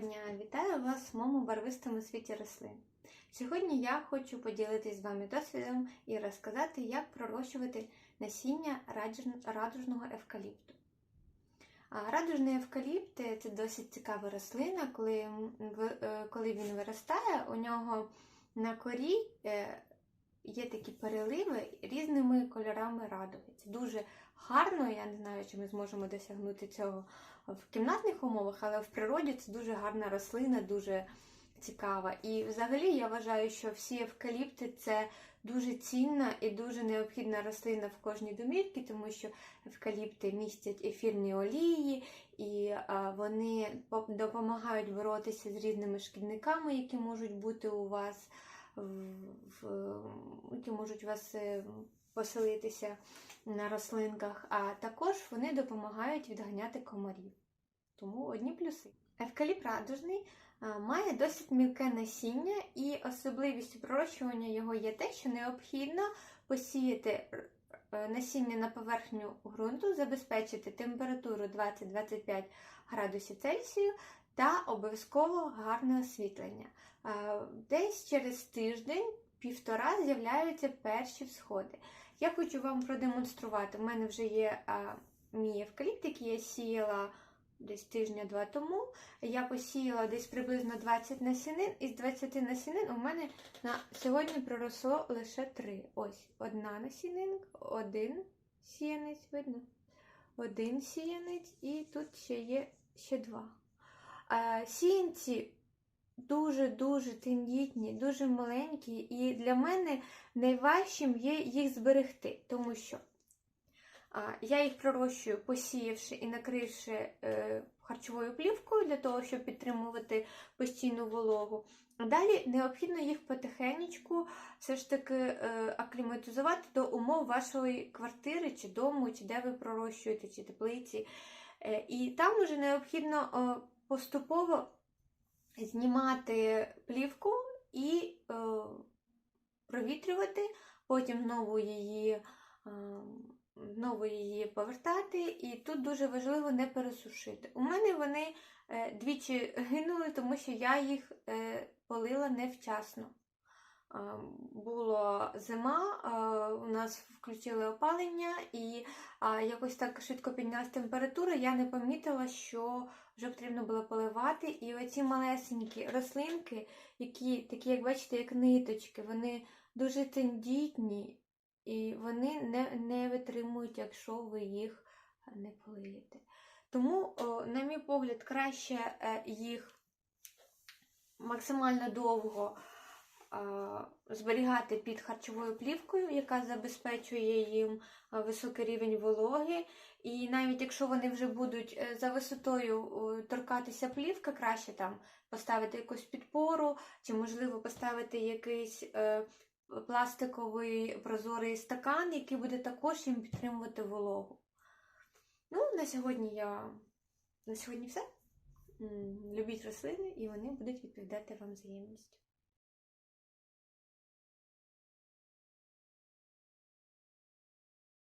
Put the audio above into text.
Дня! Вітаю вас в моєму барвистому світі рослин. Сьогодні я хочу поділитися з вами досвідом і розказати, як пророщувати насіння радужного евкаліпту. Радужний евкаліпт – це досить цікава рослина, коли, е, коли він виростає, у нього на корі е, є такі переливи різними кольорами радуги. Це дуже гарно, я не знаю, чи ми зможемо досягнути цього в кімнатних умовах, але в природі це дуже гарна рослина, дуже цікава. І взагалі я вважаю, що всі евкаліпти це дуже цінна і дуже необхідна рослина в кожній домівці, тому що евкаліпти містять ефірні олії, і вони по- допомагають боротися з різними шкідниками, які можуть бути у вас, які можуть у вас е, поселитися на рослинках, а також вони допомагають відганяти комарів. Тому одні плюси. Евкаліп радужний має досить мілке насіння, і особливістю пророщування його є те, що необхідно посіяти е, насіння на поверхню ґрунту, забезпечити температуру 20-25 градусів Цельсію та обов'язково гарне освітлення. Десь через тиждень півтора з'являються перші всходи. Я хочу вам продемонструвати. У мене вже є а, мій евкаліпт, який я сіяла десь тижня-два тому. Я посіяла десь приблизно 20 насінин, із 20 насінин у мене на сьогодні проросло лише 3. Ось одна насінинка, один сіянець, видно? Один сіянець, і тут ще є ще два. А, сіянці дуже-дуже тендітні, дуже маленькі, і для мене найважчим є їх зберегти, тому що я їх пророщую, посіявши і накривши е, харчовою плівкою для того, щоб підтримувати постійну вологу. Далі необхідно їх потихенечку все ж таки е, акліматизувати до умов вашої квартири, чи дому, чи де ви пророщуєте, чи теплиці. Е, і там вже необхідно поступово знімати плівку і провітрювати, потім знову її. Знову її повертати, і тут дуже важливо не пересушити. У мене вони е, двічі гинули, тому що я їх е, полила невчасно. Е, Була зима, у нас включили опалення, і якось так швидко піднялась температура. Я не помітила, що вже потрібно було поливати. І оці малесенькі рослинки, які такі, як бачите, як ниточки, вони дуже тендітні. І вони не, не витримують, якщо ви їх не полиєте. Тому, на мій погляд, краще е, їх максимально довго е, зберігати під харчовою плівкою, яка забезпечує їм е, високий рівень вологи. І навіть якщо вони вже будуть е, за висотою е, торкатися плівки, краще там поставити якусь підпору, чи, можливо, поставити якийсь. Пластиковий прозорий стакан, який буде також їм підтримувати вологу. Ну, на сьогодні я на сьогодні все. Любіть рослини, і вони будуть відповідати вам взаємністю.